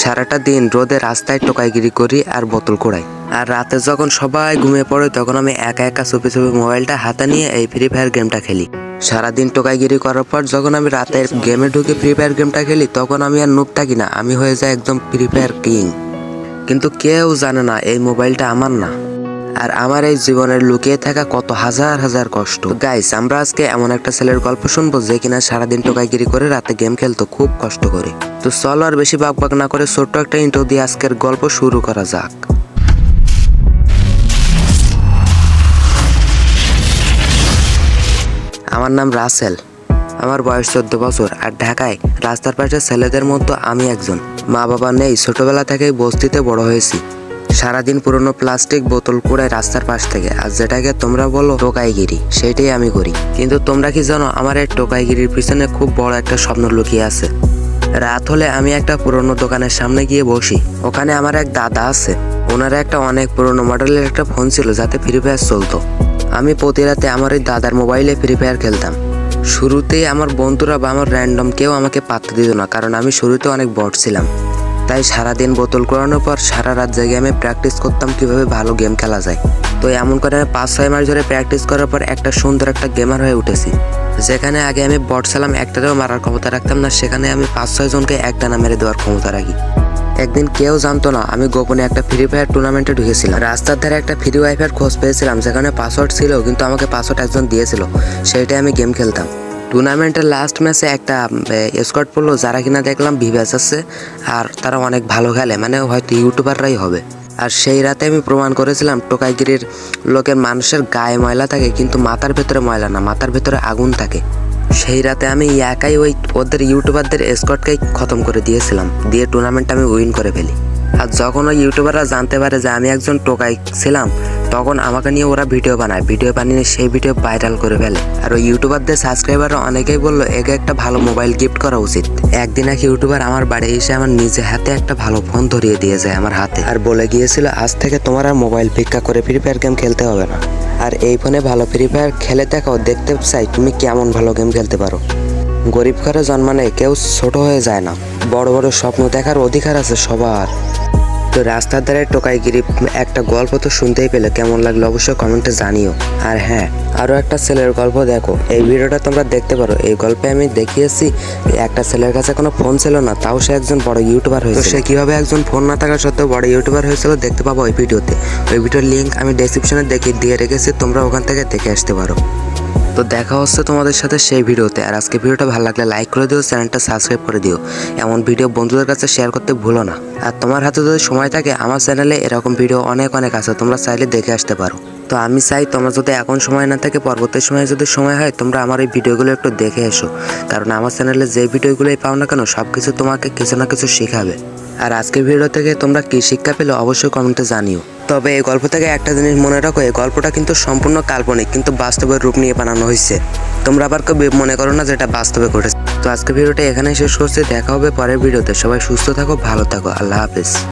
সারাটা দিন রোদে রাস্তায় টোকাইগিরি করি আর বোতল কুড়াই। আর রাতে যখন সবাই ঘুমিয়ে পড়ে, তখন আমি একা একা চুপি চুপি মোবাইলটা হাতে নিয়ে এই ফ্রি ফায়ার গেমটা খেলি। সারাদিন টোকাইগিরি করার পর যখন আমি রাতে গেমে ঢুকে ফ্রি ফায়ার গেমটা খেলি, তখন আমি আর নুপ থাকি না, আমি হয়ে যাই একদম ফ্রি ফায়ার কিং কিন্তু কেউ জানে না, এই মোবাইলটা আমার না। আর আমার এই জীবনের লুকিয়ে থাকা কত হাজার হাজার কষ্ট। গাইস আমরা আজকে এমন একটা ছেলের গল্প শুনব যে কিনা সারাদিন টোকাইগিরি করে রাতে গেম খেলতো, খুব কষ্ট করে। তো চলো আর বেশি বাক বাক না করে ছোট্ট একটা ইন্টো দিয়ে আজকের গল্প শুরু করা যাক। আমার নাম রাসেল। আমার বয়স চোদ্দ বছর আর ঢাকায় রাস্তার পাশে ছেলেদের মতো আমি একজন। মা বাবা নেই, ছোটবেলা থেকেই বস্তিতে বড় হয়েছি। সারাদিন পুরনো প্লাস্টিক বোতল কুড়াই রাস্তার পাশ থেকে, আর যেটাকে তোমরা বলো টোকাইগিরি, সেটাই আমি করি। কিন্তু তোমরা কি জানো, আমার এই টোকাইগিরির পিছনে খুব বড় একটা স্বপ্ন লুকিয়ে আছে। রাত হলে আমি একটা পুরনো দোকানের সামনে গিয়ে বসি। ওখানে আমার এক দাদা আছে। ওনার একটা অনেক পুরনো মডেলের একটা ফোন ছিল, যাতে ফ্রি ফায়ার চলতো। আমি প্রতি রাতে আমার ওই দাদার মোবাইলে ফ্রি ফায়ার খেলতাম। শুরুতেই আমার বন্ধুরা বা আমার র্যান্ডম কেউ আমাকে পাত্তা দিত না, কারণ আমি শুরুতে অনেক বট ছিলাম। তাই সারাদিন বোতল করানোর পর সারা রাত জেগে আমি প্র্যাকটিস করতাম কীভাবে ভালো গেম খেলা যায়। তো এমন করে আমি পাঁচ, ছয় মাস ধরে প্র্যাকটিস করার পর একটা সুন্দর একটা গেমার হয়ে উঠেছি। যেখানে আগে আমি বট ছিলাম একটাতেও মারার ক্ষমতা রাখতাম না, সেখানে আমি পাঁচ, ছয় জনকে একটা না মেরে দেওয়ার ক্ষমতা রাখি। একদিন কেউ জানতো না, আমি গোপনে একটা ফ্রি ফায়ার টুর্নামেন্টে ঢুকেছিলাম। রাস্তার ধারে একটা ফ্রি ওয়াইফাইয়ের খোঁজ পেয়েছিলাম, যেখানে পাসওয়ার্ড ছিল, কিন্তু আমাকে পাসওয়ার্ড একজন দিয়েছিল। সেইটাই আমি গেম খেলতাম। টুর্নামেন্টের লাস্ট ম্যাচে একটা স্কোয়াড পড়ল, যারা কিনা দেখলাম ভিভ্যাস আছে, আর তারা অনেক ভালো খেলে মানে হয়তো ইউটিউবাররাই হবে। আর সেই রাতে আমি প্রমাণ করেছিলাম, টোকাইগিরির লোকের মানুষের গায়ে ময়লা থাকে, কিন্তু মাথার ভেতরে ময়লা না, মাথার ভেতরে আগুন থাকে। সেই রাতে আমি একাই ওই ওদের ইউটিউবারদের স্কটকেই খতম করে দিয়েছিলাম, দিয়ে টুর্নামেন্ট আমি উইন করে ফেলি। আর যখন ওই ইউটিউবাররা জানতে পারে যে আমি একজন টোকাই ছিলাম, তখন আমাকে নিয়ে ওরা ভিডিও বানায়। ভিডিও বানিয়ে সেই ভিডিও ভাইরাল করে ফেলে। আর ওই ইউটিউবারদের সাবস্ক্রাইবাররা অনেকেই বলল, একে একটা ভালো মোবাইল গিফট করা উচিত। একদিন এক ইউটিউবার আমার বাড়ি এসে আমার নিজে হাতে একটা ভালো ফোন ধরিয়ে দিয়ে যায় আমার হাতে। আর বলে গিয়েছিল, আজ থেকে তোমার আর মোবাইল ভিক্ষা করে ফ্রি ফায়ার গেম খেলতে হবে না। আর এই ফোনে ভালো ফ্রি ফায়ার খেলে দেখাও দেখতে চাই তুমি কেমন ভালো গেম খেলতে পারো। গরিব ঘরে জন্মানে কেউ ছোট হয়ে যায় না। বড় বড় স্বপ্ন দেখার অধিকার আছে সবার। তো রাস্তার ধারে টোকাইগিরি একটা গল্প তো শুনতেই পেলে কেমন লাগল অবশ্যই কমেন্টে জানিও। আর হ্যাঁ আরও একটা ছেলের গল্প দেখো। এই ভিডিওটা তোমরা দেখতে পারো। এই গল্পে আমি দেখিয়েছি একটা ছেলের কাছে কোনো ফোন ছিল না তাও সে একজন বড় ইউটিউবার হয়েছে সে কীভাবে একজন ফোন না থাকা সত্ত্বেও বড় ইউটিউবার হয়েছিল দেখতে পাবো ওই ভিডিওতে। ওই ভিডিওর লিঙ্ক আমি ডেসক্রিপশনে দেখে দিয়ে রেখেছি তোমরা ওখান থেকে দেখে আসতে পারো। তো দেখা হচ্ছে তোমাদের সাথে সেই ভিডিওতে। আর আজকে ভিডিওটা ভালো লাগলে লাইক করে দিও, চ্যানেলটা সাবস্ক্রাইব করে দিও। এমন ভিডিও বন্ধুদের কাছে শেয়ার করতে ভুলো না। আর তোমার হাতে যদি সময় থাকে, আমার চ্যানেলে এরকম ভিডিও অনেক অনেক আছে, তোমরা চাইলে দেখে আসতে পারো। তো আমি চাই তোমরা যদি এখন সময় না থাকে, পরবর্তী সময়ে যদি সময় হয়, তোমরা আমার এই ভিডিওগুলো একটু দেখে এসো। কারণ আমার চ্যানেলে যে ভিডিওগুলোই পাও না কেন সব কিছু তোমাকে কিছু না কিছু শেখাবে। আর আজকের ভিডিও থেকে তোমরা কি শিক্ষা পেলে অবশ্যই কমেন্টে জানিও। তবে এই গল্প থেকে একটা জিনিস মনে রাখো, এই গল্পটা কিন্তু সম্পূর্ণ কাল্পনিক, কিন্তু বাস্তবের রূপ নিয়ে বানানো হয়েছে তোমরা আবার কেউ মনে করো না যেটা বাস্তবে ঘটেছে। তো আজকে ভিডিওটা এখানে শেষ করছে, দেখা হবে পরের ভিডিওতে সবাই সুস্থ থাকো, ভালো থাকো, আল্লাহ হাফেজ।